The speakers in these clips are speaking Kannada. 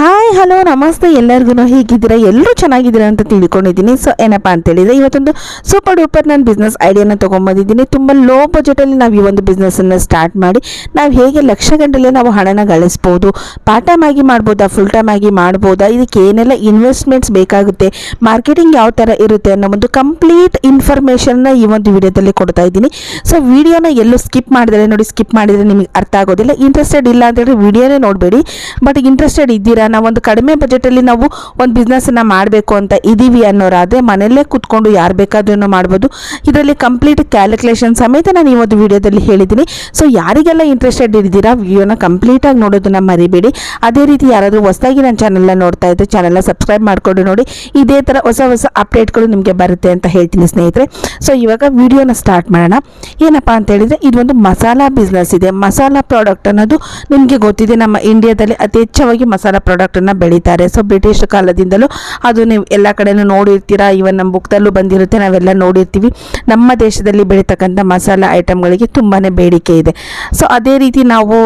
ಹಾಯ್ ಹಲೋ ನಮಸ್ತೆ. ಎಲ್ಲರಿಗೂ ಹೇಗಿದ್ದೀರಾ? ಎಲ್ಲರೂ ಚೆನ್ನಾಗಿದ್ದೀರಾ ಅಂತ ತಿಳ್ಕೊಂಡಿದ್ದೀನಿ. ಸೊ ಏನಪ್ಪ ಅಂತ ಹೇಳಿದ್ರೆ ಇವತ್ತೊಂದು ಸೂಪರ್ ಡೂಪರ್ ನಾನು ಬಿಸ್ನೆಸ್ ಐಡಿಯಾನ ತೊಗೊಂಬಂದಿದ್ದೀನಿ. ತುಂಬ ಲೋ ಬಜೆಟಲ್ಲಿ ನಾವು ಈ ಒಂದು ಬಿಸ್ನೆಸ್ಸನ್ನು ಸ್ಟಾರ್ಟ್ ಮಾಡಿ, ನಾವು ಹೇಗೆ ಲಕ್ಷ ಗಂಟೆಲೆ ನಾವು ಹಣನ ಗಳಿಸ್ಬೋದು ಪಾರ್ಟ್ ಟೈಮ್ ಆಗಿ ಮಾಡ್ಬೋದಾ ಫುಲ್ ಟೈಮ್ ಆಗಿ ಮಾಡ್ಬೋದಾ, ಇದಕ್ಕೆ ಏನೆಲ್ಲ ಇನ್ವೆಸ್ಟ್ಮೆಂಟ್ಸ್ ಬೇಕಾಗುತ್ತೆ ಮಾರ್ಕೆಟಿಂಗ್ ಯಾವ ಥರ ಇರುತ್ತೆ ಅನ್ನೋ ಒಂದು ಕಂಪ್ಲೀಟ್ ಇನ್ಫಾರ್ಮೇಷನ್ನ ಈ ಒಂದು ವಿಡಿಯೋದಲ್ಲಿ ಕೊಡ್ತಾ ಇದ್ದೀನಿ. ಸೊ ವಿಡಿಯೋನ ಎಲ್ಲೂ ಸ್ಕಿಪ್ ಮಾಡಿದರೆ, ನೋಡಿ ಸ್ಕಿಪ್ ಮಾಡಿದರೆ ನಿಮಗೆ ಅರ್ಥ ಆಗೋದಿಲ್ಲ. ಇಂಟ್ರೆಸ್ಟೆಡ್ ಇಲ್ಲ ಅಂತೇಳಿ ವಿಡಿಯೋನೇ ನೋಡಬೇಡಿ. ಬಟ್ ಇಂಟ್ರೆಸ್ಟೆಡ್ ಇದ್ದೀರಾ ನಾವು ಒಂದು ಕಡಿಮೆ ಬಜೆಟಲ್ಲಿ ನಾವು ಒಂದು ಬಿಸ್ನೆಸ್ಸನ್ನು ಮಾಡಬೇಕು ಅಂತ ಇದ್ದೀವಿ ಅನ್ನೋರಾದರೆ ಮನೆಯಲ್ಲೇ ಕೂತ್ಕೊಂಡು ಯಾರು ಬೇಕಾದ್ರೂ ಮಾಡ್ಬೋದು. ಇದರಲ್ಲಿ ಕಂಪ್ಲೀಟ್ ಕ್ಯಾಲ್ಕುಲೇಷನ್ ಸಮೇತ ನಾನು ಈ ಒಂದು ವಿಡಿಯೋದಲ್ಲಿ ಹೇಳಿದ್ದೀನಿ. ಸೊ ಯಾರಿಗೆಲ್ಲ ಇಂಟ್ರೆಸ್ಟೆಡ್ ಇದ್ದೀರಾ, ವಿಡಿಯೋನ ಕಂಪ್ಲೀಟಾಗಿ ನೋಡೋದನ್ನ ಮರಿಬೇಡಿ. ಅದೇ ರೀತಿ ಯಾರಾದರೂ ಹೊಸದಾಗಿ ನನ್ನ ಚಾನಲ್ನ ನೋಡ್ತಾ ಇದ್ದರೆ ಚಾನಲ್ನ ಸಬ್ಸ್ಕ್ರೈಬ್ ಮಾಡಿಕೊಂಡು ನೋಡಿ. ಇದೇ ಥರ ಹೊಸ ಹೊಸ ಅಪ್ಡೇಟ್ಗಳು ನಿಮಗೆ ಬರುತ್ತೆ ಅಂತ ಹೇಳ್ತೀನಿ ಸ್ನೇಹಿತರೆ. ಸೊ ಇವಾಗ ವಿಡಿಯೋನ ಸ್ಟಾರ್ಟ್ ಮಾಡೋಣ. ಏನಪ್ಪಾ ಅಂತ ಹೇಳಿದರೆ, ಇದೊಂದು ಮಸಾಲ ಬಿಸ್ನೆಸ್ ಇದೆ. ಮಸಾಲ ಪ್ರಾಡಕ್ಟ್ ಅನ್ನೋದು ನಿಮಗೆ ಗೊತ್ತಿದೆ, ನಮ್ಮ ಇಂಡಿಯಾದಲ್ಲಿ ಅತಿ ಹೆಚ್ಚಾಗಿ ಮಸಾಲ ಪ್ರಾಡಕ್ಟನ್ನು ಬೆಳೀತಾರೆ. ಸೊ ಬ್ರಿಟಿಷ್ ಕಾಲದಿಂದಲೂ ಅದು ನೀವು ಎಲ್ಲ ಕಡೆನೂ ನೋಡಿರ್ತೀರಾ. ಇವನ್ ನಮ್ಮ ಬುಕ್ದಲ್ಲೂ ಬಂದಿರುತ್ತೆ. ನಾವೆಲ್ಲ ನೋಡಿರ್ತೀವಿ. ನಮ್ಮ ದೇಶದಲ್ಲಿ ಬೆಳೀತಕ್ಕಂಥ ಮಸಾಲ ಐಟಮ್ಗಳಿಗೆ ತುಂಬಾ ಬೇಡಿಕೆ ಇದೆ. ಸೊ ಅದೇ ರೀತಿ ನಾವು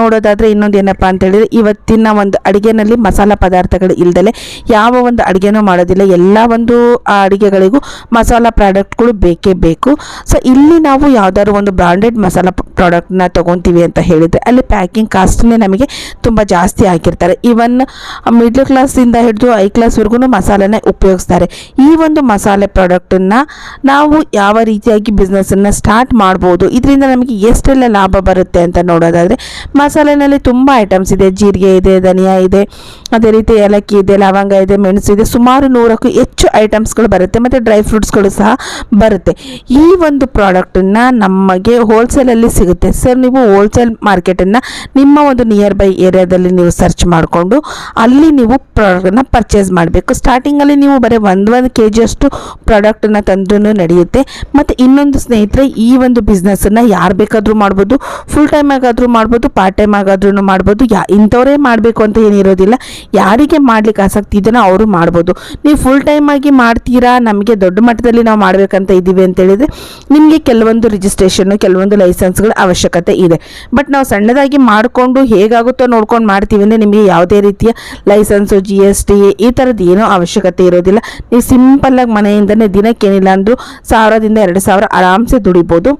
ನೋಡೋದಾದರೆ ಇನ್ನೊಂದು ಏನಪ್ಪ ಅಂತ ಹೇಳಿದ್ರೆ, ಇವತ್ತಿನ ಒಂದು ಅಡುಗೆನಲ್ಲಿ ಮಸಾಲ ಪದಾರ್ಥಗಳು ಇಲ್ದಲೆ ಯಾವ ಒಂದು ಅಡುಗೆನೂ ಮಾಡೋದಿಲ್ಲ. ಎಲ್ಲ ಒಂದು ಅಡುಗೆಗಳಿಗೂ ಮಸಾಲ ಪ್ರಾಡಕ್ಟ್ಗಳು ಬೇಕೇ ಬೇಕು. ಸೊ ಇಲ್ಲಿ ನಾವು ಯಾವ್ದಾದ್ರು ಒಂದು ಬ್ರಾಂಡೆಡ್ ಮಸಾಲ ಪ್ರಾಡಕ್ಟ್ನ ತೊಗೊತೀವಿ ಅಂತ ಹೇಳಿದರೆ, ಅಲ್ಲಿ ಪ್ಯಾಕಿಂಗ್ ಕಾಸ್ಟ್ನೇ ನಮಗೆ ತುಂಬ ಜಾಸ್ತಿ ಹಾಕಿರ್ತಾರೆ ಈವನ್ ಮಿಡ್ಲ್ ಕ್ಲಾಸಿಂದ ಹಿಡಿದು ಐ ಕ್ಲಾಸ್ವರೆಗೂ ಮಸಾಲೆನ ಉಪಯೋಗಿಸ್ತಾರೆ. ಈ ಒಂದು ಮಸಾಲೆ ಪ್ರಾಡಕ್ಟನ್ನು ನಾವು ಯಾವ ರೀತಿಯಾಗಿ ಬಿಸ್ನೆಸ್ಸನ್ನು ಸ್ಟಾರ್ಟ್ ಮಾಡ್ಬೋದು, ಇದರಿಂದ ನಮಗೆ ಎಷ್ಟೆಲ್ಲ ಲಾಭ ಬರುತ್ತೆ ಅಂತ ನೋಡೋದಾದರೆ, ಮಸಾಲೆನಲ್ಲಿ ತುಂಬ ಐಟಮ್ಸ್ ಇದೆ. ಜೀರಿಗೆ ಇದೆ, ಧನಿಯಾ ಇದೆ ಅದೇ ರೀತಿ ಏಲಕ್ಕಿ ಇದೆ, ಲವಂಗ ಇದೆ, ಮೆಣಸು ಇದೆ, ಸುಮಾರು ನೂರಕ್ಕೂ ಹೆಚ್ಚು ಐಟಮ್ಸ್ಗಳು ಬರುತ್ತೆ ಮತ್ತು ಡ್ರೈ ಫ್ರೂಟ್ಸ್ಗಳು ಸಹ ಬರುತ್ತೆ. ಈ ಒಂದು ಪ್ರಾಡಕ್ಟನ್ನು ನಮಗೆ ಹೋಲ್ಸೇಲಲ್ಲಿ ಸಿಗುತ್ತೆ. ಸರ್ ನೀವು ಹೋಲ್ಸೇಲ್ ಮಾರ್ಕೆಟನ್ನು ನಿಮ್ಮ ಒಂದು ನಿಯರ್ ಬೈ ಏರಿಯಾದಲ್ಲಿ ನೀವು ಸರ್ಚ್ ಮಾಡಿಕೊಂಡು ಅಲ್ಲಿ ನೀವು ಪ್ರಾಡಕ್ಟನ್ನು ಪರ್ಚೇಸ್ ಮಾಡಬೇಕು. ಸ್ಟಾರ್ಟಿಂಗಲ್ಲಿ ನೀವು ಬರೀ ಒಂದು ಒಂದು ಕೆ ಜಿಯಷ್ಟು ಪ್ರಾಡಕ್ಟನ್ನು ತಂದ್ರೂ ನಡೆಯುತ್ತೆ. ಮತ್ತು ಇನ್ನೊಂದು ಸ್ನೇಹಿತರೆ, ಈ ಒಂದು ಬಿಸ್ನೆಸ್ಸನ್ನು ಯಾರು ಬೇಕಾದರೂ ಮಾಡ್ಬೋದು. ಫುಲ್ ಟೈಮ್ ಆಗಾದರೂ ಮಾಡ್ಬೋದು ಪಾರ್ಟ್ ಟೈಮ್ ಆಗಾದ್ರೂ ಮಾಡ್ಬೋದು. ಯಾ, ಇಂಥವರೇ ಮಾಡಬೇಕು ಅಂತ ಏನಿರೋದಿಲ್ಲ. ಯಾರಿಗೆ ಮಾಡ್ಲಿಕ್ಕೆ ಆಸಕ್ತಿ ಇದೆಯೋ ಅವರು ಮಾಡ್ಬೋದು. ನೀವು ಫುಲ್ ಟೈಮ್ ಆಗಿ ಮಾಡ್ತೀರಾ? ನಮಗೆ ದೊಡ್ಡ ಮಟ್ಟದಲ್ಲಿ ನಾವು ಮಾಡಬೇಕಂತ ಇದ್ದೀವಿ ಅಂತ ಹೇಳಿದ್ರೆ ನಿಮಗೆ ಕೆಲವೊಂದು ರಿಜಿಸ್ಟ್ರೇಷನ್ ಕೆಲವೊಂದು ಲೈಸೆನ್ಸ್ಗಳ ಅವಶ್ಯಕತೆ ಇದೆ. ಬಟ್ ನಾವು ಸಣ್ಣದಾಗಿ ಮಾಡಿಕೊಂಡು ಹೇಗಾಗುತ್ತೋ ನೋಡ್ಕೊಂಡು ಮಾಡ್ತೀವಿ ಅಂದರೆ ನಿಮಗೆ ಯಾವುದೇ ರೀತಿಯ ಲೈಸೆನ್ಸು ಜಿ ಎಸ್ ಟಿ ಈ ಥರದ್ದು ಏನೂ ಅವಶ್ಯಕತೆ ಇರೋದಿಲ್ಲ. ನೀವು ಸಿಂಪಲ್ಲಾಗಿ ಮನೆಯಿಂದನೇ ದಿನಕ್ಕೇನಿಲ್ಲ ಅಂದರೂ ಸಾವಿರದಿಂದ ಎರಡು ಸಾವಿರ ಆರಾಮ್ಸೆ ದುಡಿಬೋದು.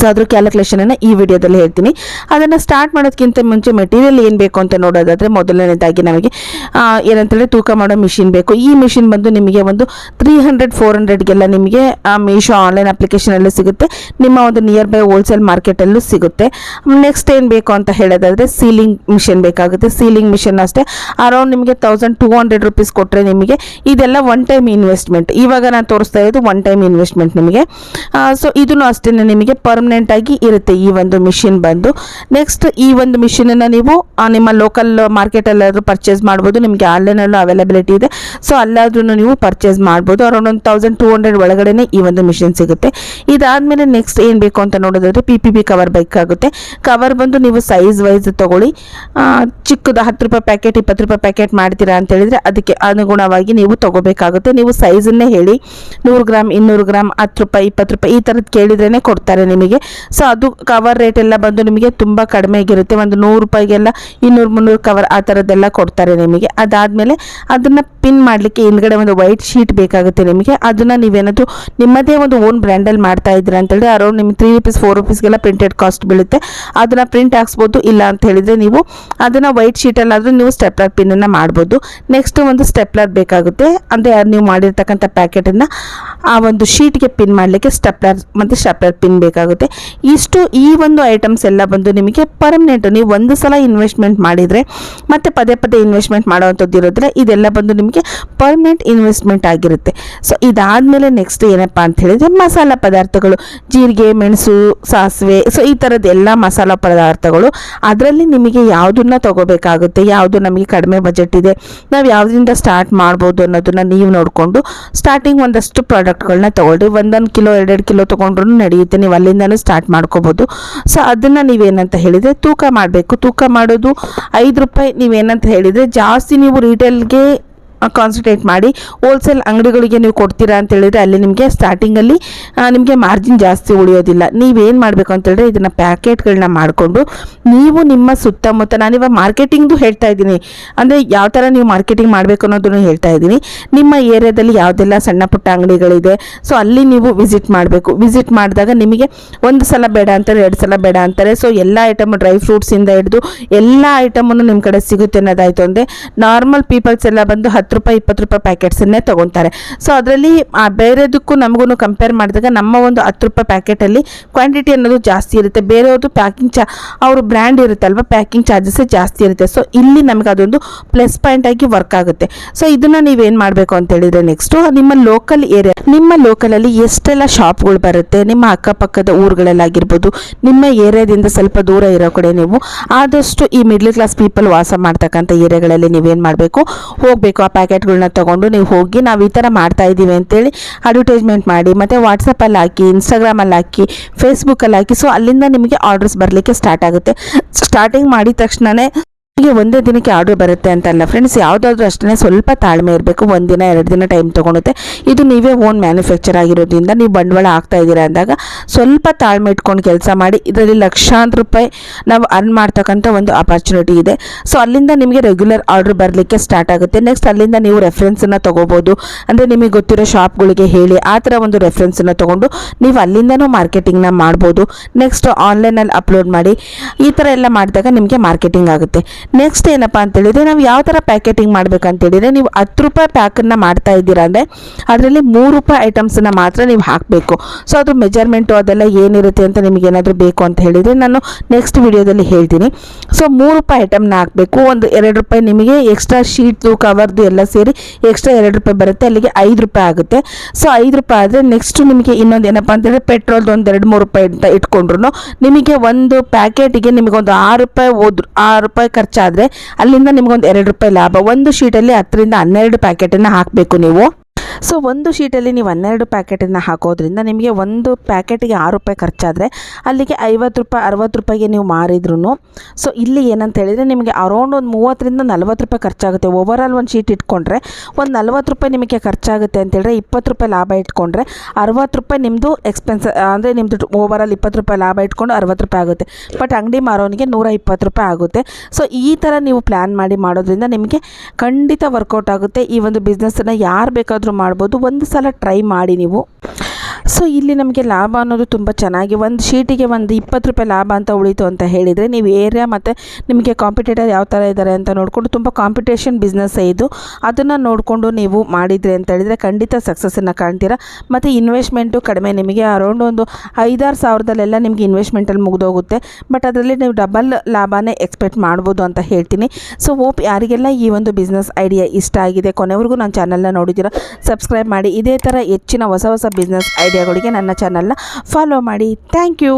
ಸೊ ಅದ್ರ ಕ್ಯಾಲ್ಕುಲೇಷನನ್ನು ಈ ವಿಡಿಯೋದಲ್ಲಿ ಹೇಳ್ತೀನಿ. ಅದನ್ನು ಸ್ಟಾರ್ಟ್ ಮಾಡೋದಕ್ಕಿಂತ ಮುಂಚೆ ಮೆಟೀರಿಯಲ್ ಏನು ಬೇಕು ಅಂತ ನೋಡೋದಾದರೆ ಮೊದಲನೇದಾಗಿ ನಮಗೆ ಏನಂತೇಳಿ ತೂಕ ಮಾಡೋ ಮಿಷಿನ್ ಬೇಕು. ಈ ಮಿಷಿನ್ ಬಂದು ನಿಮಗೆ ಒಂದು ತ್ರೀ ಹಂಡ್ರೆಡ್ ಫೋರ್ ಹಂಡ್ರೆಡ್ಗೆಲ್ಲ ನಿಮಗೆ ಮೀಶೋ ಆನ್ಲೈನ್ ಅಪ್ಲಿಕೇಶನಲ್ಲೂ ಸಿಗುತ್ತೆ. ನಿಮ್ಮ ಒಂದು ನಿಯರ್ ಬೈ ಹೋಲ್ಸೇಲ್ ಮಾರ್ಕೆಟಲ್ಲೂ ಸಿಗುತ್ತೆ. ನೆಕ್ಸ್ಟ್ ಏನು ಬೇಕು ಅಂತ ಹೇಳೋದಾದರೆ ಸೀಲಿಂಗ್ ಮಿಷಿನ್ ಬೇಕಾಗುತ್ತೆ. ಸೀಲಿಂಗ್ ಮಿಷಿನ್ ಅಷ್ಟೇ. ಅರೌಂಡ್ ನಿಮಗೆ ತೌಸಂಡ್ ಟೂ ಹಂಡ್ರೆಡ್ ರುಪೀಸ್ ಕೊಟ್ಟರೆ ನಿಮಗೆ ಇದೆಲ್ಲ ಒನ್ ಟೈಮ್ ಇನ್ವೆಸ್ಟ್ಮೆಂಟ್ ಇವಾಗ ನಾನು ತೋರಿಸ್ತಾ ಇರೋದು ಒನ್ ಟೈಮ್ ಇನ್ವೆಸ್ಟ್ಮೆಂಟ್ ನಿಮಗೆ. ಸೊ ಇದನ್ನು ಅಷ್ಟೇ ನಿಮಗೆ ಪರ್ಮನೆಂಟ್ ಆಗಿ ಇರುತ್ತೆ ಈ ಒಂದು ಮಿಷಿನ್ ಬಂದು. ನೆಕ್ಸ್ಟ್ ಈ ಒಂದು ಮಿಷಿನನ್ನು ನೀವು ನಿಮ್ಮ ಲೋಕಲ್ ಮಾರ್ಕೆಟಲ್ಲಾದರೂ ಪರ್ಚೇಸ್ ಮಾಡ್ಬೋದು. ನಿಮಗೆ ಆನ್ಲೈನಲ್ಲೂ ಅವೈಲಬಿಲಿಟಿ ಇದೆ. ಸೊ ಅಲ್ಲಾದ್ರೂ ನೀವು ಪರ್ಚೇಸ್ ಮಾಡ್ಬೋದು. ಅರೌಂಡ್ ಒಂದು ತೌಸಂಡ್ ಟೂ ಹಂಡ್ರೆಡ್ ಒಳಗಡೆನೆ ಈ ಒಂದು ಮಿಷಿನ್ ಸಿಗುತ್ತೆ. ಇದಾದಮೇಲೆ ನೆಕ್ಸ್ಟ್ ಏನು ಬೇಕು ಅಂತ ನೋಡೋದಾದ್ರೆ ಪಿ ಪಿ ಬಿ ಕವರ್ ಬೇಕಾಗುತ್ತೆ. ಕವರ್ ಬಂದು ನೀವು ಸೈಜ್ ವೈಸ್ ತೊಗೊಳ್ಳಿ. ಚಿಕ್ಕದು ಹತ್ತು ರೂಪಾಯಿ ಪ್ಯಾಕೆಟ್ ಇಪ್ಪತ್ತು ರೂಪಾಯಿ ಪ್ಯಾಕೆಟ್ ಮಾಡ್ತೀರಾ ಅಂತ ಹೇಳಿದ್ರೆ ಅದಕ್ಕೆ ಅನುಗುಣವಾಗಿ ನೀವು ತಗೋಬೇಕಾಗುತ್ತೆ. ನೀವು ಸೈಜನ್ನೇ ಹೇಳಿ. ನೂರು ಗ್ರಾಮ್ ಇನ್ನೂರು ಗ್ರಾಮ್ ಹತ್ತು ರೂಪಾಯಿ, ಇಪ್ಪತ್ತು ರೂಪಾಯಿ ಈ ಥರದ್ದು ಕೇಳಿದ್ರೇ ಕೊಡ್ತಾರೆ ನಿಮಗೆ. ಸೊ ಅದು ಕವರ್ ರೇಟ್ ಎಲ್ಲ ಬಂದು ನಿಮಗೆ ತುಂಬ ಕಡಿಮೆಗಿರುತ್ತೆ ಒಂದು ನೂರು ರೂಪಾಯಿಗೆಲ್ಲ ಇನ್ನೂರು ಮುನ್ನೂರು ಕವರ್ ಆ ಥರದ್ದೆಲ್ಲ ಕೊಡ್ತಾರೆ ನಿಮಗೆ. ಅದಾದಮೇಲೆ ಅದನ್ನು ಪಿನ್ ಮಾಡಲಿಕ್ಕೆ ಹಿಂದ್ಗಡೆ ಒಂದು ವೈಟ್ ಶೀಟ್ ಬೇಕಾಗುತ್ತೆ ನಿಮಗೆ. ಅದನ್ನು ನೀವೇನಾದರೂ ನಿಮ್ಮದೇ ಒಂದು ಓನ್ ಬ್ರ್ಯಾಂಡಲ್ಲಿ ಮಾಡ್ತಾ ಇದ್ದೀರಾ ಅಂತೇಳಿ ಅರೌಂಡ್ ನಿಮ್ಗೆ ತ್ರೀ ರುಪೀಸ್ ಫೋರ್ ರುಪೀಸ್ಗೆಲ್ಲ ಪ್ರಿಂಟೆಡ್ ಕಾಸ್ಟ್ ಬೀಳುತ್ತೆ. ಅದನ್ನು ಪ್ರಿಂಟ್ ಹಾಕ್ಸ್ಬೋದು, ಇಲ್ಲ ಅಂತ ಹೇಳಿದರೆ ನೀವು ಅದನ್ನು ವೈಟ್ ಶೀಟಲ್ಲಾದರೂ ನೀವು ಸ್ಟೆಪ್ಲರ್ ಪಿನ್ನನ್ನು ಮಾಡ್ಬೋದು. ನೆಕ್ಸ್ಟ್ ಒಂದು ಸ್ಟೆಪ್ಲರ್ ಬೇಕಾಗುತ್ತೆ. ಅಂದರೆ ನೀವು ಮಾಡಿರ್ತಕ್ಕಂಥ ಪ್ಯಾಕೆಟನ್ನು ಆ ಒಂದು ಶೀಟ್ಗೆ ಪಿನ್ ಮಾಡಲಿಕ್ಕೆ ಸ್ಟೆಪ್ಲರ್ ಮತ್ತು ಸ್ಟೆಪ್ಲರ್ ಪಿನ್ ಬೇಕಾಗುತ್ತೆ. ಇಷ್ಟು ಈ ಒಂದು ಐಟಮ್ಸ್ ಎಲ್ಲ ಬಂದು ನಿಮಗೆ ಪರ್ಮನೆಂಟ್ ನೀವು ಒಂದು ಸಲ ಇನ್ವೆಸ್ಟ್ಮೆಂಟ್ ಮಾಡಿದರೆ, ಮತ್ತೆ ಪದೇ ಪದೇ ಇನ್ವೆಸ್ಟ್ಮೆಂಟ್ ಮಾಡೋವಂಥದ್ದು ಇರೋದ್ರೆ ಇದೆಲ್ಲ ಬಂದು ನಿಮಗೆ ಪರ್ಮನೆಂಟ್ ಇನ್ವೆಸ್ಟ್ಮೆಂಟ್ ಆಗಿರುತ್ತೆ. ಸೊ ಇದಾದಮೇಲೆ ನೆಕ್ಸ್ಟ್ ಏನಪ್ಪ ಅಂತ ಹೇಳಿದರೆ ಮಸಾಲ ಪದಾರ್ಥಗಳು, ಜೀರಿಗೆ, ಮೆಣಸು, ಸಾಸಿವೆ ಸೊ ಈ ಥರದ್ದು ಎಲ್ಲ ಮಸಾಲ ಪದಾರ್ಥಗಳು, ಅದರಲ್ಲಿ ನಿಮಗೆ ಯಾವುದನ್ನ ತಗೋಬೇಕಾಗುತ್ತೆ, ಯಾವುದು ನಮಗೆ ಕಡಿಮೆ ಬಜೆಟ್ ಇದೆ, ನಾವು ಯಾವುದರಿಂದ ಸ್ಟಾರ್ಟ್ ಮಾಡ್ಬೋದು ಅನ್ನೋದನ್ನು ನೀವು ನೋಡಿಕೊಂಡು ಸ್ಟಾರ್ಟಿಂಗ್ ಒಂದಷ್ಟು ಪ್ರಾಡಕ್ಟ್ಗಳನ್ನ ತೊಗೊಳ್ರಿ ಒಂದೊಂದು ಕಿಲೋ ಎರಡೆರಡು ಕಿಲೋ ತೊಗೊಂಡ್ರು ನಡೆಯುತ್ತೆ. ನೀವು ಅಲ್ಲಿಂದನೂ ಸ್ಟಾರ್ಟ್ ಮಾಡ್ಕೋಬೋದು. ಸೊ ಅದನ್ನು ನೀವೇನಂತ ಹೇಳಿದರೆ ತೂಕ ಮಾಡಬೇಕು. ತೂಕ ಮಾಡೋದು ಐದು ರೂಪಾಯಿ ನೀವೇನಂತ ಹೇಳಿದರೆ ಜಾಸ್ತಿ ನೀವು ರಿಟೇಲ್ಗೆ ಕಾನ್ಸಂಟ್ರೇಟ್ ಮಾಡಿ ಹೋಲ್ಸೇಲ್ ಅಂಗಡಿಗಳಿಗೆ ನೀವು ಕೊಡ್ತೀರಾ ಅಂತ ಹೇಳಿದ್ರೆ ಅಲ್ಲಿ ನಿಮಗೆ ಸ್ಟಾರ್ಟಿಂಗಲ್ಲಿ ನಿಮಗೆ ಮಾರ್ಜಿನ್ ಜಾಸ್ತಿ ಉಳಿಯೋದಿಲ್ಲ. ನೀವೇನು ಮಾಡಬೇಕು ಅಂತ ಹೇಳಿದ್ರೆ ಇದನ್ನು ಪ್ಯಾಕೆಟ್ಗಳನ್ನ ಮಾಡಿಕೊಂಡು ನೀವು ನಿಮ್ಮ ಸುತ್ತಮುತ್ತ ನಾನಿವಾಗ ಮಾರ್ಕೆಟಿಂಗ್ದು ಹೇಳ್ತಾ ಇದ್ದೀನಿ. ಅಂದರೆ ಯಾವ ಥರ ನೀವು ಮಾರ್ಕೆಟಿಂಗ್ ಮಾಡಬೇಕು ಅನ್ನೋದನ್ನು ಹೇಳ್ತಾ ಇದ್ದೀನಿ. ನಿಮ್ಮ ಏರಿಯಾದಲ್ಲಿ ಯಾವುದೆಲ್ಲ ಸಣ್ಣ ಪುಟ್ಟ ಅಂಗಡಿಗಳಿದೆ ಸೊ ಅಲ್ಲಿ ನೀವು ವಿಸಿಟ್ ಮಾಡಬೇಕು. ವಿಸಿಟ್ ಮಾಡಿದಾಗ ನಿಮಗೆ ಒಂದು ಸಲ ಬೇಡ ಅಂತಾರೆ, ಎರಡು ಸಲ ಬೇಡ ಅಂತಾರೆ. ಸೊ ಎಲ್ಲ ಐಟಮ್ ಡ್ರೈ ಫ್ರೂಟ್ಸಿಂದ ಹಿಡಿದು ಎಲ್ಲ ಐಟಮನ್ನು ನಿಮ್ಮ ಕಡೆ ಸಿಗುತ್ತೆ ಅನ್ನೋದಾಯಿತು ಅಂದರೆ ನಾರ್ಮಲ್ ಪೀಪಲ್ಸ್ ಎಲ್ಲ ಬಂದು ಹತ್ತು ರೂಪಾಯಿ, ಇಪ್ಪತ್ತು ರೂಪಾಯಿ ಪ್ಯಾಕೆಟ್ಸನ್ನೇ ತೊಗೊತಾರೆ. ಸೊ ಅದರಲ್ಲಿ ಬೇರೆದಕ್ಕೂ ನಮಗೂ ಕಂಪೇರ್ ಮಾಡಿದಾಗ ನಮ್ಮ ಒಂದು ಹತ್ತು ರೂಪಾಯಿ ಪ್ಯಾಕೆಟಲ್ಲಿ ಕ್ವಾಂಟಿಟಿ ಅನ್ನೋದು ಜಾಸ್ತಿ ಇರುತ್ತೆ. ಬೇರೆಯವ್ರದ್ದು ಪ್ಯಾಕಿಂಗ್ ಚಾ ಅವರು ಬ್ರ್ಯಾಂಡ್ ಇರುತ್ತಲ್ವ ಪ್ಯಾಕಿಂಗ್ ಚಾರ್ಜಸ್ಸೇ ಜಾಸ್ತಿ ಇರುತ್ತೆ. ಸೊ ಇಲ್ಲಿ ನಮಗೆ ಅದೊಂದು ಪ್ಲಸ್ ಪಾಯಿಂಟ್ ಆಗಿ ವರ್ಕ್ ಆಗುತ್ತೆ. ಸೊ ಇದನ್ನು ನೀವೇನು ಮಾಡಬೇಕು ಅಂತ ಹೇಳಿದ್ರೆ ನೆಕ್ಸ್ಟು ನಿಮ್ಮ ಲೋಕಲ್ ಏರಿಯಾ ನಿಮ್ಮ ಲೋಕಲಲ್ಲಿ ಎಷ್ಟೆಲ್ಲ ಶಾಪ್ಗಳು ಬರುತ್ತೆ, ನಿಮ್ಮ ಅಕ್ಕಪಕ್ಕದ ಊರುಗಳಲ್ಲಾಗಿರ್ಬೋದು, ನಿಮ್ಮ ಏರಿಯಾದಿಂದ ಸ್ವಲ್ಪ ದೂರ ಇರೋ ಕಡೆ ನೀವು ಆದಷ್ಟು ಈ ಮಿಡ್ಲ್ ಕ್ಲಾಸ್ ಪೀಪಲ್ ವಾಸ ಮಾಡ್ತಕ್ಕಂಥ ಏರಿಯಾಗಳಲ್ಲಿ ನೀವೇನು ಮಾಡಬೇಕು? ಹೋಗಬೇಕು. ಆ ಪ್ಯಾಕೆಟ್ಗಳನ್ನ ತೊಗೊಂಡು ನೀವು ಹೋಗಿ ನಾವು ಈ ಥರ ಮಾಡ್ತಾ ಇದ್ದೀವಿ ಅಂತೇಳಿ ಅಡ್ವರ್ಟೈಸ್ಮೆಂಟ್ ಮಾಡಿ, ಮತ್ತು ವಾಟ್ಸಪ್ಪಲ್ಲಿ ಹಾಕಿ ಇನ್ಸ್ಟಾಗ್ರಾಮಲ್ಲಿ ಹಾಕಿ ಫೇಸ್ಬುಕ್ಕಲ್ಲಿ ಹಾಕಿ ಸೊ ಅಲ್ಲಿಂದ ನಿಮಗೆ ಆರ್ಡರ್ಸ್ ಬರಲಿಕ್ಕೆ ಸ್ಟಾರ್ಟ್ ಆಗುತ್ತೆ. ಸ್ಟಾರ್ಟಿಂಗ್ ಮಾಡಿದ ತಕ್ಷಣವೇ ನಿಮಗೆ ಒಂದೇ ದಿನಕ್ಕೆ ಆರ್ಡರ್ ಬರುತ್ತೆ ಅಂತ ಅಂತಲ್ಲ ಫ್ರೆಂಡ್ಸ್ ಯಾವುದಾದ್ರೂ ಅಷ್ಟೇ ಸ್ವಲ್ಪ ತಾಳ್ಮೆ ಇರಬೇಕು. ಒಂದಿನ ಎರಡು ದಿನ ಟೈಮ್ ತೊಗೊಳುತ್ತೆ. ಇದು ನೀವೇ ಓನ್ ಮ್ಯಾನುಫ್ಯಾಕ್ಚರ್ ಆಗಿರೋದ್ರಿಂದ ನೀವು ಬಂಡವಾಳ ಆಗ್ತಾ ಇದ್ದೀರಾ ಅಂದಾಗ ಸ್ವಲ್ಪ ತಾಳ್ಮೆ ಇಟ್ಕೊಂಡು ಕೆಲಸ ಮಾಡಿ, ಇದರಲ್ಲಿ ಲಕ್ಷಾಂತರ ರೂಪಾಯಿ ನಾವು ಅರ್ನ್ ಮಾಡ್ತಕ್ಕಂಥ ಒಂದು ಆಪರ್ಚುನಿಟಿ ಇದೆ. ಸೊ ಅಲ್ಲಿಂದ ನಿಮಗೆ ರೆಗ್ಯುಲರ್ ಆರ್ಡರ್ ಬರಲಿಕ್ಕೆ ಸ್ಟಾರ್ಟ್ ಆಗುತ್ತೆ. ನೆಕ್ಸ್ಟ್ ಅಲ್ಲಿಂದ ನೀವು ರೆಫರೆನ್ಸನ್ನು ತೊಗೋಬೋದು. ಅಂದರೆ ನಿಮಗೆ ಗೊತ್ತಿರೋ ಶಾಪ್ಗಳಿಗೆ ಹೇಳಿ, ಆ ಥರ ಒಂದು ರೆಫರೆನ್ಸನ್ನು ತೊಗೊಂಡು ನೀವು ಅಲ್ಲಿಂದನೂ ಮಾರ್ಕೆಟಿಂಗ್ನ ಮಾಡ್ಬೋದು. ನೆಕ್ಸ್ಟ್ ಆನ್ಲೈನಲ್ಲಿ ಅಪ್ಲೋಡ್ ಮಾಡಿ, ಈ ಥರ ಎಲ್ಲ ಮಾಡಿದಾಗ ನಿಮಗೆ ಮಾರ್ಕೆಟಿಂಗ್ ಆಗುತ್ತೆ. ನೆಕ್ಸ್ಟ್ ಏನಪ್ಪ ಅಂತ ಹೇಳಿದ್ರೆ ನಾವು ಯಾವ ಥರ ಪ್ಯಾಕೆಟಿಂಗ್ ಮಾಡಬೇಕಂತೇಳಿದರೆ ನೀವು ಹತ್ತು ರೂಪಾಯಿ ಪ್ಯಾಕನ್ನು ಮಾಡ್ತಾ ಇದ್ದೀರಾ ಅಂದರೆ ಅದರಲ್ಲಿ ಮೂರು ರೂಪಾಯಿ ಐಟಮ್ಸನ್ನು ಮಾತ್ರ ನೀವು ಹಾಕಬೇಕು. ಸೊ ಅದು ಮೆಜರ್ಮೆಂಟು ಅದೆಲ್ಲ ಏನಿರುತ್ತೆ ಅಂತ ನಿಮಗೆ ಏನಾದರೂ ಬೇಕು ಅಂತ ಹೇಳಿದರೆ ನಾನು ನೆಕ್ಸ್ಟ್ ವಿಡಿಯೋದಲ್ಲಿ ಹೇಳ್ತೀನಿ. ಸೊ ಮೂರು ರೂಪಾಯಿ ಐಟಮ್ನ ಹಾಕಬೇಕು. ಒಂದು ಎರಡು ರೂಪಾಯಿ ನಿಮಗೆ ಎಕ್ಸ್ಟ್ರಾ ಶೀಟ್ದು ಕವರ್ದು ಎಲ್ಲ ಸೇರಿ ಎಕ್ಸ್ಟ್ರಾ ಎರಡು ರೂಪಾಯಿ ಬರುತ್ತೆ. ಅಲ್ಲಿಗೆ ಐದು ರೂಪಾಯಿ ಆಗುತ್ತೆ. ಸೊ ಐದು ರೂಪಾಯಿ ಆದರೆ ನೆಕ್ಸ್ಟ್ ನಿಮಗೆ ಇನ್ನೊಂದು ಏನಪ್ಪ ಅಂತಂದರೆ ಪೆಟ್ರೋಲ್ದು ಒಂದು ಎರಡು ಮೂರು ರೂಪಾಯಿ ಅಂತ ಇಟ್ಕೊಂಡ್ರು ನಿಮಗೆ ಒಂದು ಪ್ಯಾಕೆಟಿಗೆ ನಿಮಗೆ ಒಂದು ಆರು ರೂಪಾಯಿ ಹೋದ್ರು, ಆರು ರೂಪಾಯಿ ಖರ್ಚಾದರೆ ಅಲ್ಲಿಂದ ನಿಮಗೊಂದು ಎರಡು ರೂಪಾಯಿ ಲಾಭ. ಒಂದು ಶೀಟಲ್ಲಿ ಹತ್ತರಿಂದ ಹನ್ನೆರಡು ಪ್ಯಾಕೆಟನ್ನು ಹಾಕಬೇಕು ನೀವು. ಸೊ ಒಂದು ಶೀಟಲ್ಲಿ ನೀವು ಹನ್ನೆರಡು ಪ್ಯಾಕೆಟನ್ನು ಹಾಕೋದ್ರಿಂದ ನಿಮಗೆ ಒಂದು ಪ್ಯಾಕೆಟಿಗೆ ಆರು ರೂಪಾಯಿ ಖರ್ಚಾದರೆ ಅಲ್ಲಿಗೆ ಐವತ್ತು ರೂಪಾಯಿ, ಅರವತ್ತು ರೂಪಾಯಿಗೆ ನೀವು ಮಾರಿದ್ರು ಸೊ ಇಲ್ಲಿ ಏನಂತ ಹೇಳಿದರೆ ನಿಮಗೆ ಅರೌಂಡ್ ಒಂದು ಮೂವತ್ತರಿಂದ ನಲ್ವತ್ತು ರೂಪಾಯಿ ಖರ್ಚಾಗುತ್ತೆ. ಓವರಾಲ್ ಒಂದು ಶೀಟ್ ಇಟ್ಕೊಂಡ್ರೆ ಒಂದು ನಲ್ವತ್ತು ರೂಪಾಯಿ ನಿಮಗೆ ಖರ್ಚಾಗುತ್ತೆ ಅಂತೇಳಿದ್ರೆ ಇಪ್ಪತ್ತು ರೂಪಾಯಿ ಲಾಭ ಇಟ್ಕೊಂಡ್ರೆ ಅರವತ್ತು ರೂಪಾಯಿ ನಿಮ್ಮದು ಎಕ್ಸ್ಪೆನ್ಸ್ ಅಂದರೆ ನಿಮ್ಮದು ಓವರಾಲ್ ಇಪ್ಪತ್ತು ರೂಪಾಯಿ ಲಾಭ ಇಟ್ಕೊಂಡು ಅರವತ್ತು ರೂಪಾಯಿ ಆಗುತ್ತೆ. ಬಟ್ ಅಂಗಡಿ ಮಾರೋನಿಗೆ ನೂರ ಇಪ್ಪತ್ತು ರೂಪಾಯಿ ಆಗುತ್ತೆ. ಸೊ ಈ ಥರ ನೀವು ಪ್ಲ್ಯಾನ್ ಮಾಡಿ ಮಾಡೋದ್ರಿಂದ ನಿಮಗೆ ಖಂಡಿತ ವರ್ಕೌಟ್ ಆಗುತ್ತೆ. ಈ ಒಂದು ಬಿಸ್ನೆಸ್ಸನ್ನು ಯಾರು ಬೇಕಾದರೂ ಮಾಡ್ಬೋದು. ಒಂದು ಸಲ ಟ್ರೈ ಮಾಡಿ ನೀವು. ಸೊ ಇಲ್ಲಿ ನಮಗೆ ಲಾಭ ಅನ್ನೋದು ತುಂಬ ಚೆನ್ನಾಗಿ ಒಂದು ಶೀಟಿಗೆ ಒಂದು ಇಪ್ಪತ್ತು ರೂಪಾಯಿ ಲಾಭ ಅಂತ ಉಳಿತು ಅಂತ ಹೇಳಿದರೆ ನೀವು ಏರಿಯಾ ಮತ್ತು ನಿಮಗೆ ಕಾಂಪಿಟೇಟರ್ ಯಾವ ಥರ ಇದ್ದಾರೆ ಅಂತ ನೋಡಿಕೊಂಡು ತುಂಬ ಕಾಂಪಿಟೇಷನ್ ಬಿಸ್ನೆಸ್ ಇದು. ಅದನ್ನು ನೋಡಿಕೊಂಡು ನೀವು ಮಾಡಿದರೆ ಅಂತ ಹೇಳಿದರೆ ಖಂಡಿತ ಸಕ್ಸಸ್ಸನ್ನು ಕಾಣ್ತೀರಾ. ಮತ್ತು ಇನ್ವೆಸ್ಟ್ಮೆಂಟು ಕಡಿಮೆ ನಿಮಗೆ ಅರೌಂಡ್ ಒಂದು ಐದಾರು ಸಾವಿರದಲ್ಲೆಲ್ಲ ನಿಮಗೆ ಇನ್ವೆಸ್ಟ್ಮೆಂಟಲ್ಲಿ ಮುಗಿದೋಗುತ್ತೆ. ಬಟ್ ಅದರಲ್ಲಿ ನೀವು ಡಬಲ್ ಲಾಭನೇ ಎಕ್ಸ್ಪೆಕ್ಟ್ ಮಾಡ್ಬೋದು ಅಂತ ಹೇಳ್ತೀನಿ. ಸೊ ಓಪ್ ಯಾರಿಗೆಲ್ಲ ಈ ಒಂದು ಬಿಸ್ನೆಸ್ ಐಡಿಯಾ ಇಷ್ಟ ಆಗಿದೆ ಕೊನೆವರೆಗೂ ನನ್ನ ಚಾನಲ್ನ ನೋಡಿದ್ದೀರಾ ಸಬ್ಸ್ಕ್ರೈಬ್ ಮಾಡಿ. ಇದೇ ಥರ ಹೆಚ್ಚಿನ ಹೊಸ ಹೊಸ ಬಿಸ್ನೆಸ್ ಐಡಿಯಾಗಳಿಗೆ ನನ್ನ ಚಾನಲ್ನ ಫಾಲೋ ಮಾಡಿ. Thank you